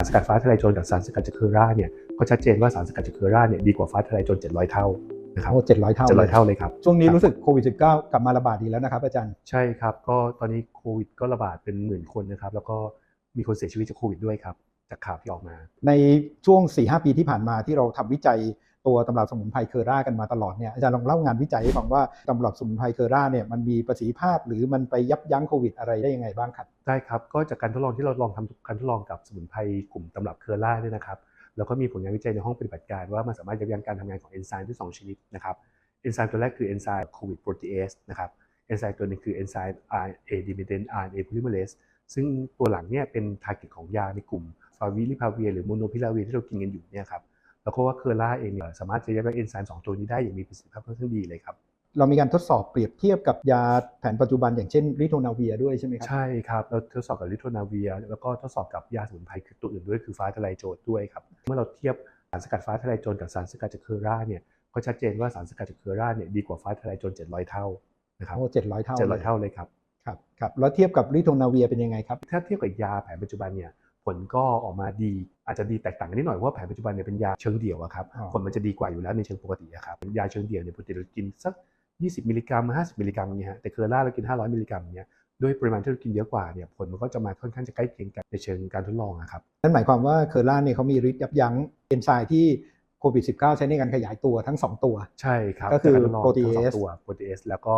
ารสกัดฟ้าทะลายโจรกับสารสกัดจากเคอร่าเนี่ยก็ชัดเจนว่าสารสกัดจากเคอร่าเนี่ยดีกว่าฟ้าทะลายโจร700 เท่านะครับโอ้เจ็ดร้อยเท่า700เท่าเลยครับ ช่วงนี้ครับรู้สึกโควิด -19 กลับมาระบาดอีกแล้วนะครับอาจารย์ ใช่ครับ ก็ตอนนี้โควิดก็ระบาดเป็นหมื่นคนนะครับ แล้วก็มีคนเสียชีวิตจากโควิดด้วยครับ จากข่าวที่ออกมา ในช่วง4-5ปีที่ผ่านมาที่เราทำวิจัย ตัวตำรับสมุนไพรเคอร่ากันมาตลอดเนี่ยอาจารย์ลองเล่างานวิจัยให้ฟังว่าตำรับสมุนไพรเคอร่าเนี่ยมันมีประสิทธิภาพหรือมันไปยับยั้งโควิดอะไรได้ยังไงบ้างครับได้ครับก็จากการทดลองที่เราลองทำการทดลองกับสมุนไพรกลุ่มตำรับเคอร่าเนี่ยนะครับแล้วก็มีผลงานวิจัยในห้องปฏิบัติการว่ามันสามารถยับยั้งการทำงานของเอนไซม์ที่สองชนิดนะครับเอนไซม์ตัวแรกคือเอนไซม์โควิดโปรตีเอสนะครับเอนไซม์ตัวนึงคือเอนไซม์ RNA dependent RNA polymerase ซึ่งตัวหลังเนี่ยเป็นทาร์เก็ตของยาในกลุ่มฟาวิลิพาเวียหรือโมโนพิลาเวียที่เรากินกันอยู่เนี่ยครับ แล้วก็ว่าเคอร่าเองเนี่ยสามารถจะยับยั้งเอนไซม์สองตัวนี้ได้อย่างมีประสิทธิภาพค่อนข้างดีเลยครับเรามีการทดสอบเปรียบเทียบกับยาแผนปัจจุบันอย่างเช่นริโทนาเวียด้วยใช่ไหมครัใช่ครับ เราทดสอบกับลิโทนาเวีย แล้วก็ทดสอบกับยาสมุนไพรคือตัวอื่นด้วยคือฟ้าทะลายโจรด้วยครับ เมื่อเราเทียบสารสกัดฟ้าทะลายโจรกับสารสกัดจากเคอร่าเนี่ยก็ชัดเจนว่าสารสกัดจากเคอร่าเนี่ยดีกว่าฟ้าทะลายโจร700 เท่านะครับโอ้เจ็ดร้อยเท่า700เท่าเลยครับครับครับแล้วเทียบกับริโทนาเวียเป็นยังไงครับถ้าเทียบกับยาแผนปัจจุบันเนี่ยผลก็ออกมาดี อาจจะดีแตกต่างกันนิดหน่อยเพราะว่าแผนปัจจุบันเนี่ยเป็นยาเชิงเดี่ยวอะครับอ๋อผลมันจะดีกว่าอยู่แล้วในเชิงปกติอะครับยาเชิงเดี่ยวเนี่ยปกติเรากินสัก 20 มิลลิกรัม 50 มิลลิกรัมเนี่ยฮะแต่เคอร่าเรากิน 500 มิลลิกรัมเนี่ยด้วยปริมาณที่เรากินเยอะกว่าเนี่ยผลมันก็จะมาค่อนข้างจะใกล้เคียงกันในเชิงการทดลองอะครับนั่นหมายความว่าเคอร่าเนี่ยเขามีฤทธิ์ยับยั้งเอนไซม์ที่โควิด -19 ใช้ในการขยายตัวทั้ง 2 ตัว ใช่ครับก็คือจาการทดลง protease ทั้งสองตัว protease แล้วก็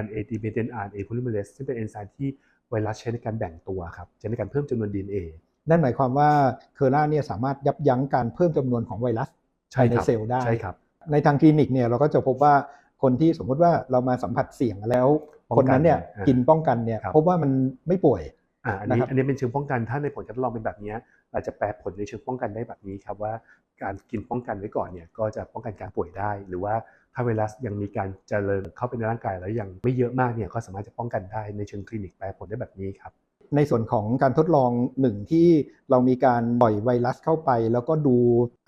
RNA dependent RNA polymerase ซึ่งเป็นเอนไซม์ที่ไวรัสใช้ในการแบ่งตัวครับใช้ในการเพิ่มจำนวน DNA นั่นหมายความว่าเคอร่าเนี่ยสามารถยับยั้งการเพิ่มจำนวนของไวรัสใช่ภายในครับเซลล์ได้ใช่ครับในทางคลินิกเนี่ยเราก็จะพบว่าคนที่สมมติว่าเรามาสัมผัสเสี่ยงแล้วป้องคกันนนั้นเนี่ยอ่ากินป้องกันเนี่ยครับพบว่ามันไม่ป่วยอ่าอันนี้นะครับอันนี้เป็นเชิงป้องกันถ้าในผลการทดลองเป็นแบบเนี้ยอาจจะแปลผลในเชิงป้องกันได้แบบนี้ครับว่าการกินป้องกันไว้ก่อนเนี่ยก็จะป้องกันการป่วยได้ หรือว่าถ้าไวรัสยังมีการเจริญเข้าไปในร่างกายแล้วยังไม่เยอะมากเนี่ยก็สามารถจะป้องกันได้ในเชิงคลินิกแปลผลได้แบบนี้ครับ ในส่วนของการทดลองหนึ่งที่เรามีการปล่อยไวรัสเข้าไป แล้วก็ดู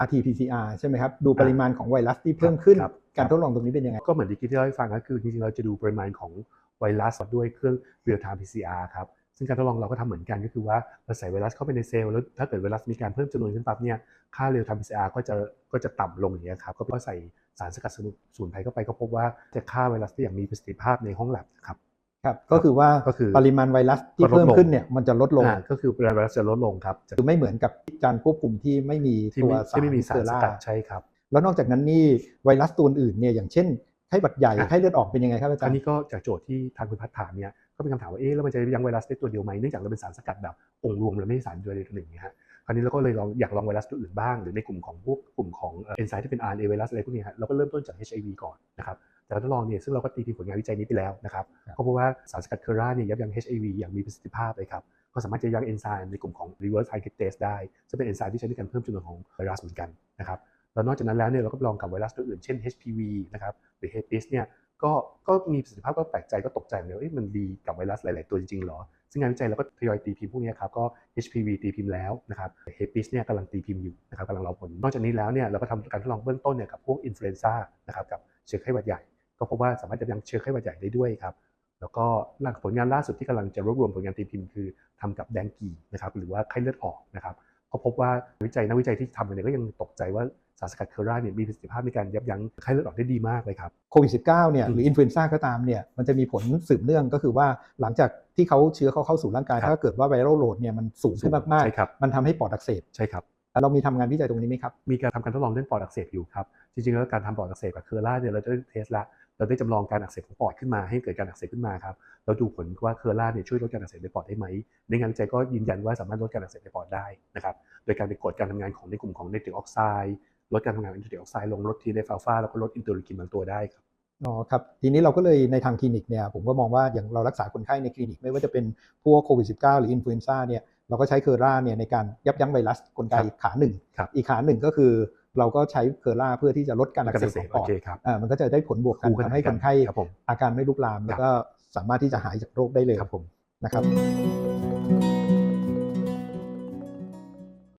RT-PCR ใช่ไหมครับ ดูปริมาณของไวรัสที่เพิ่มขึ้นครับการทดลองตรงนี้เป็นยังไง ก็เหมือนที่ที่เล่าให้ฟังก็คือจริงๆเราจะดูปริมาณของไวรัสด้วยเครื่อง real time PCR ครับซึ่งการทดลองเราก็ทำเหมือนกันก็คือว่าเราใส่ไวรัสเข้าไปในเซลล์แล้วถ้าเกิดไวรัสมีการเพิ่มจำนวนขึ้นปั๊บเนี่ยค่า real time PCR ก็จะก็จะต่ำลงอย่างเงี้ยครับก็ใส่สารสกัดสมุนไพรเข้าไปก็พบว่าจะฆ่าไวรัสได้อย่างมีประสิทธิภาพในห้องแลบนะครับ ครับก็คือว่าก็คือปริมาณไวรัสที่ก็ลดลงเพิ่มขึ้นเนี่ยมันจะลดลงอ่าก็คือปริมาณไวรัสจะลดลงครับจะคือไม่เหมือนกับการควบคุมที่ไม่มีที่ตัวไม่สารที่ไม่มีสารเคสอกัดร่าใช่ครับ แล้วนอกจากนั้นนี่ไวรัสตัวอื่นเนี่ยอย่างเช่นไข้หวัดใหญ่อะไข้เลือดออกเป็นยังไงครับอาจารอันย์นี้ก็จากโจทย์ที่ทางคุณพัฒถามเนี่ยก็เป็นคำถามว่าเอ๊ะแล้วมันจะยังไวรัสได้ตัวเดียวไหมเนื่องจากเราเป็นสารสกัดแบบองค์รวมเราไม่ใช่สารเดียวใดตัวหนึ่งนะฮะคราวนี้เราก็เลยลองอยากลองไวรัสตัวอื่นบ้างหรือในกลุ่มของพวกกลุ่มของเอนไซม์ที่เป็น RNA ไวรัสอะไรพวกเนี้ยฮะเราก็เริ่มต้นจาก HIV ก่อนนะครับ แต่การทดลองเนี่ยซึ่งเราก็ตีพิมพ์ผลงานวิจัยนี้ไปแล้วนะครับก็พบว่าสารสกัดเคอร่าเนี่ยยับยั้ง HIV อย่างมีประสิทธิภาพเลยครับก็สามารถจะยั้งเอนไซม์ในกลุ่มของ reverse transcriptase ได้ซึ่งเป็นเอนไซม์ที่ใช้ในการเพิ่มจำนวนของไวรัสเหมือนกันนะครับแล้วนอกจากนั้นแล้วเนี่ยเราก็ลองกับไวรัสตัวอื่นเช่น HPV นะครับหรือ herpes เนี่ยก็ก็มีประสิทธิภาพก็แปลกใจก็ตกใจเหมือนกันว่าเอ๊ะมันดีกับไวรัสหลาย ๆ ตัวจริง ๆ หรอ ซึ่งงานวิจัยเราก็ทยอยตีพิมพ์พวกนี้ครับก็ HPV ตีพิมพ์แล้วนะครับ herpes เนี่ยกำลังตีพิมพ์อยู่นะครับกำลังรอผล นอกจากนี้แล้วเนี่ยเราก็ทำการทดลองเบื้องต้นเนี่ยกับพวกอินฟลูเอนซ่านะครับกับเชื้อไข้หวัดใหญ่ ก็พบว่าสามารถจะยังเชื้อไข้หวัดใหญ่ได้ด้วยครับแล้วก็หลังผลงานล่าสุดที่กำลังจะรวบรวมผลงานตีพิมพ์คือทำกับแดงกีนะครับหรือว่าไข้เลือดออกนะครับก็พบว่าวิจัยนักวิจัยที่ทำกันเนี่ยก็ยังตกใจว่าสารสกัดเคอร่าเนี่ยมีประสิทธิภาพในการยับยั้งไข้เลือดออกได้ดีมากเลยครับโควิด -19 เนี่ยอืมหรืออินฟลูเอนซ่าก็ตามเนี่ยมันจะมีผลสืบเนื่องก็คือว่าหลังจากที่เขาเชื้อเขาเข้าสู่ร่างกายครับถ้าเกิดว่าไวรัลโหลดเนี่ยมันสูงขึ้นมากใช่ครับๆมันทำให้ปอดอักเสบใช่ครับเรามีทำงานวิจัยตรงนี้ไหมครับ มีการทำการทดลองเรื่องปอดอักเสบอยู่ครับ จริงๆแล้วการทำปอดอักเสบกับเคอร่าเนี่ยเราได้เทสละ เราได้จำลองการอักเสบของปอดขึ้นมาให้เกิดการอักเสบขึ้นมาครับเราดูผลว่าเคอร่าเนี่ยช่วยลดการอักเสบในปอดได้ไหมในงานวิจัยก็ยืนยันว่าสามารถลดการอักเสบในปอดได้นะครับโดยการไปกดการทำงานของในกลุ่มของไนตริกออกไซด์ลดการทำงานของไนตริกออกไซด์ลงลดทีเนฟาฟาแล้วก็ลดอินเตอร์ลีกินบางตัวได้ครับอ๋อครับทีนี้เราก็เลยในทางคลินิกเนี่ยผมก็มองว่าอย่างเรารักษาคนไข้ในคลินิกไม่ว่าจะเป็นพวกโควิด -19 หรืออินฟลูเอนซ่าเนี่ยเราก็ใช้เคอร่าเนี่ยในการยับยั้งไวรัสกลไกครับขาหนึ่งครับอีกขาหนึ่งก็คือ เราก็ใช้เคอร่าเพื่อที่จะลดการอักเสบของปโออดเคครับอ่ามันก็จะได้ผลบวกกันคู่กันทำให้คนไข้ครับผมอาการไม่ลุกลามแล้วก็สามารถที่จะหายจากโรคได้เลยครับผมนะครับ